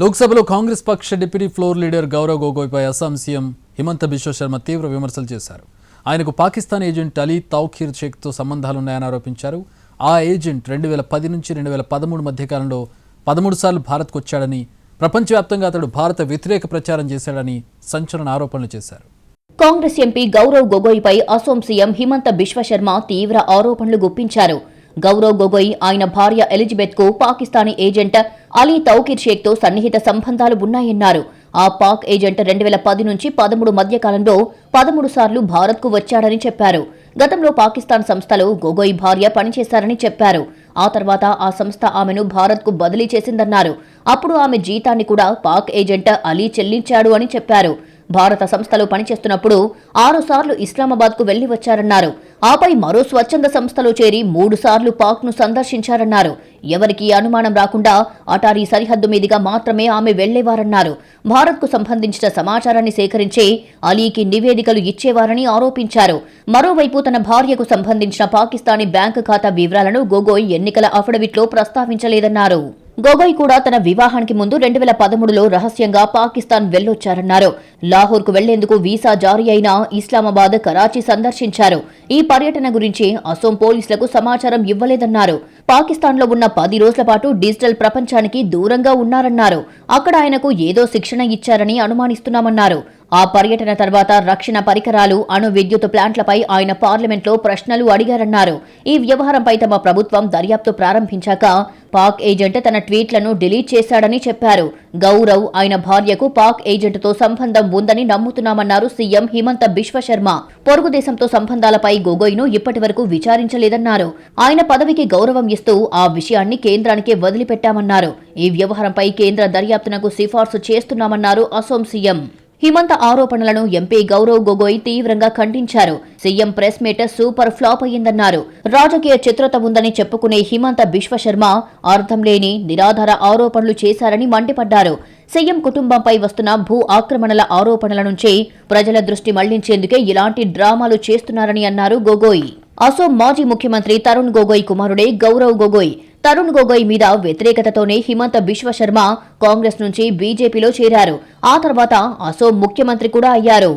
లోక్సభలో కాంగ్రెస్ పక్ష deputy floor leader Gaurav గొగోయ్పై అస్సాం సీఎం హిమంత బిశ్వ శర్మ తీవ్ర విమర్శలు చేశారు. ఆయనకు పాకిస్తాన్ ఏజెంట్ అలీ తౌఖీర్ షేక్తో సంబంధాలున్నాయని ఆరోపించారు. ఆ ఏజెంట్ రెండు వేల పది నుంచి రెండు వేల పదమూడు మధ్యకాలంలో పదమూడు సార్లు భారత్కు వచ్చాడని ప్రపంచవ్యాప్తంగా అతడు భారత వ్యతిరేక ప్రచారం చేశాడని సంచలన ఆరోపణలు చేశారు. కాంగ్రెస్ ఎంపీ గౌరవ్ గొగోయ్పై అసోం సీఎం హిమంత బిశ్వశర్మ తీవ్ర ఆరోపణలు గుప్పించారు. గౌరవ్ గొగోయ్ ఆయన భార్య ఎలిజబెత్కు పాకిస్తానీ ఏజెంట్ అలీ తౌకీర్ షేక్తో సన్నిహిత సంబంధాలు ఉన్నాయన్నారు. ఆ పాక్ ఏజెంట్ రెండు వేల పది నుంచి పదమూడు మధ్యకాలంలో పదమూడు సార్లు భారత్కు వచ్చాడని చెప్పారు. గతంలో పాకిస్తాన్ సంస్థలో గొగోయ్ భార్య పనిచేశారని చెప్పారు. ఆ తర్వాత ఆ సంస్థ ఆమెను భారత్కు బదిలీ చేసిందన్నారు. అప్పుడు ఆమె జీతాన్ని కూడా పాక్ ఏజెంట్ అలీ చెల్లించాడు అని చెప్పారు. భారత సంస్థలో పనిచేస్తున్నప్పుడు ఆరు సార్లు ఇస్లామాబాద్కు వెళ్ళి వచ్చారన్నారు. ఆపై మరో స్వచ్ఛంద సంస్థలో చేరి మూడు సార్లు పాక్ను సందర్శించారన్నారు. ఎవరికీ అనుమానం రాకుండా అటారీ సరిహద్దు మీదుగా మాత్రమే ఆమె వెళ్ళేవారన్నారు భారత్కు సంబంధించిన సమాచారాన్ని సేకరించి అలీకి నివేదికలు ఇచ్చేవారని ఆరోపించారు. మరోవైపు తన భార్యకు సంబంధించిన పాకిస్తానీ బ్యాంకు ఖాతా వివరాలను గొగోయ్ ఎన్నికల అఫిడవిట్లో ప్రస్తావించలేదన్నారు. గొగోయ్ కూడా తన వివాహానికి ముందు రెండు వేల పదమూడులో రహస్యంగా పాకిస్తాన్ వెళ్ళొచ్చారన్నారు లాహోర్కు వెళ్ళేందుకు వీసా జారీ అయిన ఇస్లామాబాద్ కరాచీ సందర్శించారు. ఈ పర్యటన గురించి అసోం పోలీసులకు సమాచారం ఇవ్వలేదన్నారు. పాకిస్తాన్లో ఉన్న పది రోజుల పాటు డిజిటల్ ప్రపంచానికి దూరంగా ఉన్నారన్నారు. అక్కడ ఆయనకు ఏదో శిక్షణ ఇచ్చారని అనుమానిస్తున్నామన్నారు. ఆ పర్యటన తర్వాత రక్షణ పరికరాలు అణు విద్యుత్ ప్లాంట్లపై ఆయన పార్లమెంట్లో ప్రశ్నలు అడిగారన్నారు. ఈ వ్యవహారంపై తమ ప్రభుత్వం దర్యాప్తు ప్రారంభించాక పాక్ ఏజెంట్ తన ట్వీట్లను డిలీట్ చేశాడని చెప్పారు. గౌరవ్ ఆయన భార్యకు పాక్ ఏజెంట్తో సంబంధం ఉందని నమ్ముతున్నామన్నారు సీఎం హిమంత బిశ్వశర్మ పొరుగు దేశంతో సంబంధాలపై గొగోయ్ను ఇప్పటి వరకు విచారించలేదన్నారు. ఆయన పదవికి గౌరవం ఇస్తూ ఆ విషయాన్ని కేంద్రానికే వదిలిపెట్టామన్నారు. ఈ వ్యవహారంపై కేంద్ర దర్యాప్తునకు సిఫార్సు చేస్తున్నామన్నారు అసోం సీఎం. హిమంత ఆరోపణలను ఎంపీ గౌరవ్ గొగోయ్ తీవ్రంగా ఖండించారు. CM press meet super flop అయ్యిందన్నారు. రాజకీయ చిత్రత ఉందని చెప్పుకునే హిమంత బిశ్వశర్మ అర్థం లేని నిరాధార ఆరోపణలు చేశారని మండిపడ్డారు. సీఎం కుటుంబంపై వస్తున్న భూ ఆక్రమణల ఆరోపణల నుంచి ప్రజల దృష్టి మళ్ళించేందుకే ఇలాంటి డ్రామాలు చేస్తున్నారని అన్నారు గొగోయ్. అసోం మాజీ ముఖ్యమంత్రి తరుణ్ గొగోయ్ కుమారుడే గౌరవ్ గొగోయ్. తరుణ్ గొగోయ్ మీద వ్యతిరేకతతోనే హిమంత బిశ్వశర్మ కాంగ్రెస్ నుంచి బీజేపీలో చేరారు. ఆ తర్వాత అసోం ముఖ్యమంత్రి కూడా అయ్యారు.